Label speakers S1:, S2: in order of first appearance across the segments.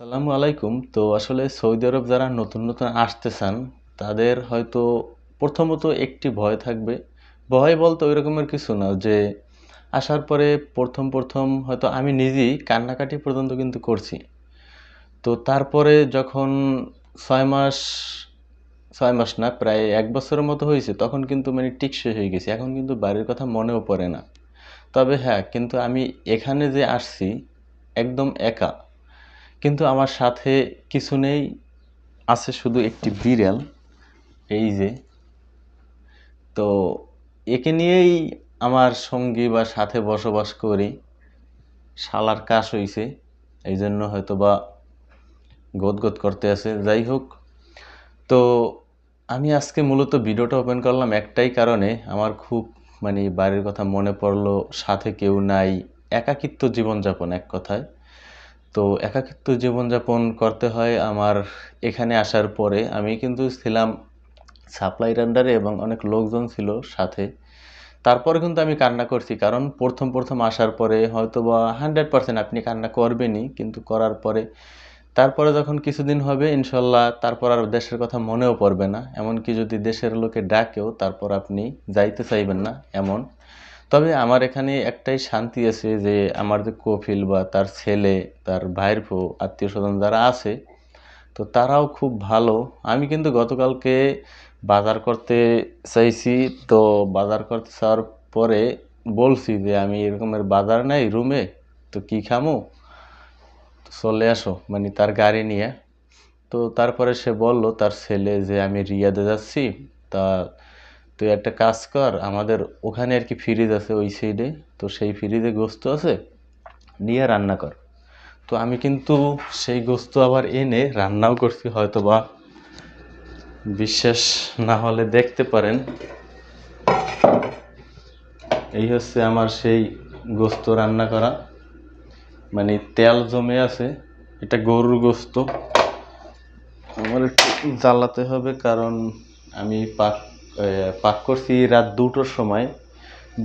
S1: সালামু আলাইকুম। তো আসলে সৌদি আরব যারা নতুন নতুন আসতে চান, তাদের হয়তো প্রথমত একটি ভয় থাকবে। ভয় বলতে ওই রকমের কিছু না যে, আসার পরে প্রথম প্রথম হয়তো আমি নিজেই কান্নাকাটি পর্যন্ত কিন্তু করছি। তো তারপরে যখন ছয় মাস ছয় মাস না, প্রায় এক বছরের মতো হয়েছে, তখন কিন্তু মানে টিকসই হয়ে গেছে। এখন কিন্তু বাড়ির কথা মনেও পড়ে না। তবে হ্যাঁ কিন্তু আমি এখানে যে আসছি, একদম একা কিন্তু আমার সাথে কিছু নেই, আছে শুধু একটি বিড়াল, এই যে। তো একে নিয়েই আমার সঙ্গী বা সাথে বসবাস করি। শালার কাশ হইছে, এই জন্য হয়তো বা গদগদ করতে আছে। যাই হোক, তো আমি আজকে মূলত ভিডিওটা ওপেন করলাম একটাই কারণে। আমার খুব মানে বাড়ির কথা মনে পড়ল, সাথে কেউ নাই, একাকিত্ব জীবনযাপন এক কথায়। তো একাকিত্ব জীবনযাপন করতে হয় আমার এখানে আসার পরে। আমি কিন্তু ছিলাম সাপ্লাইয়ের আন্ডারে এবং অনেক লোকজন ছিল সাথে। তারপরে কিন্তু আমি কান্না করছি, কারণ প্রথম প্রথম আসার পরে হয়তো বা হান্ড্রেড পার্সেন্ট আপনি কান্না করবেনই, কিন্তু করার পরে, তারপরে যখন কিছুদিন হবে, ইনশাল্লাহ তারপর আর দেশের কথা মনেও পড়বে না। এমনকি যদি দেশের লোকে ডাকেও, তারপর আপনি যাইতে চাইবেন না, এমন। তবে আমার এখানে একটাই শান্তি আছে যে আমার যে কফিল বা তার ছেলে, তার ভাইয়ের বউ, আত্মীয় স্বজন যারা আছে, তো তারাও খুব ভালো। আমি কিন্তু গতকালকে বাজার করতে চাইছি, তো বাজার করতে চাওয়ার পরে বলছি যে আমি এরকমের বাজার নাই রুমে, তো কি খামো? চলে আসো মানে তার গাড়ি নিয়ে। তো তারপরে সে বলল, তার ছেলে যে আমি রিয়াদে যাচ্ছি, তা তুই একটা কাজ কর, আমাদের ওখানে আর কি ফ্রিজ আছে ওই সাইডে তো সেই ফ্রিজে গোস্ত আছে, নিয়ে রান্না কর। তো আমি কিন্তু সেই গোস্ত আবার এনে রান্নাও করছি হয়তো বা বিশ্বাস না হলে দেখতে পারেন। এই হচ্ছে আমার সেই গোস্ত রান্না করা। মানে তেল জমে আছে, এটা গরুর গোস্ত। আমার একটু জ্বালাতে হবে, কারণ আমি পাক পাক করছি রাত দুটোর সময়।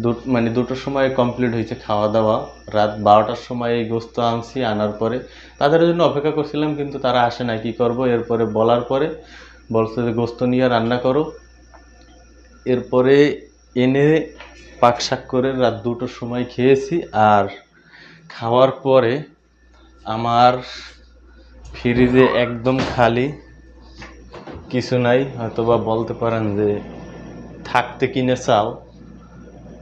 S1: দু মানে দুটোর সময় কমপ্লিট হয়েছে খাওয়া দাওয়া রাত বারোটার সময় এই গোস্ত আনছি, আনার পরে তাদের জন্য অপেক্ষা করছিলাম, কিন্তু তারা আসে না কি করব? এরপরে বলার পরে বলছে যে, গোস্ত নিয়ে রান্না করো। এরপরে এনে পাক শাক করে রাত দুটোর সময় খেয়েছি। আর খাওয়ার পরে আমার ফ্রিজে একদম খালি কিছু নাই। হয়তো বা বলতে পারেন যে থাকতে কিনে চাও,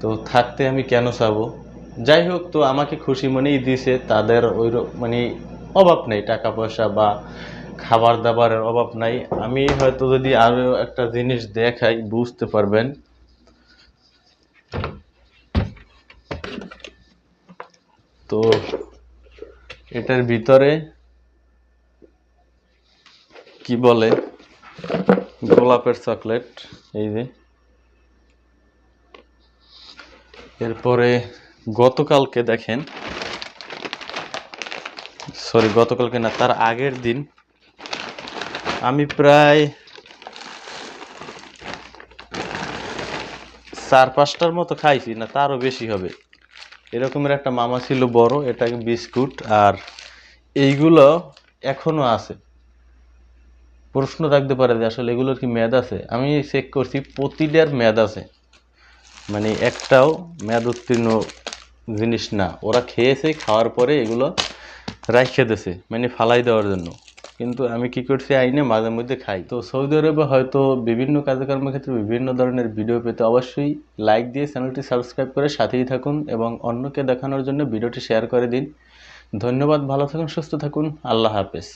S1: তো থাকতে আমি কেন চাবো? যাই হোক, তো আমাকে খুশি মনেই দিছে, তাদের ওই মানে অভাব নেই টাকা পয়সা বা খাবার দাবারের অভাব নাই। আমি হয়তো যদি আরও একটা জিনিস দেখাই, বুঝতে পারবেন। তো এটার ভিতরে কি বলে? গোলাপের চকলেট, এই যে। এরপরে গতকালকে দেখেন সরি গতকালকে না, তার আগের দিন আমি প্রায় চার পাঁচটার মতো খাইছি, না, তারও বেশি হবে। এরকমের একটা মামা ছিল বড়, এটা বিস্কুট, আর এইগুলো এখনও আছে। প্রশ্ন থাকতে পারে যে আসলে এগুলোর কি মেয়াদ আছে? আমি চেক করছি, প্রতিটার মেয়াদ আছে। মানে একটাও মেয়াদ উত্তীর্ণ জিনিস না। ওরা খেয়েছে, খাওয়ার পরে এগুলো রাইখে দিছে মানে ফালাই দেওয়ার জন্য। কিন্তু আমি কি করছি, আইনে মাঝে মধ্যে খাই। তো সৌদি আরবে হয়তো বিভিন্ন কাজকর্মের ক্ষেত্রে বিভিন্ন ধরনের ভিডিও পেতে অবশ্যই লাইক দিয়ে চ্যানেলটি সাবস্ক্রাইব করে সাথেই থাকুন এবং অন্যকে দেখানোর জন্য ভিডিওটি শেয়ার করে দিন। ধন্যবাদ, ভালো থাকুন, সুস্থ থাকুন। আল্লাহ হাফেজ।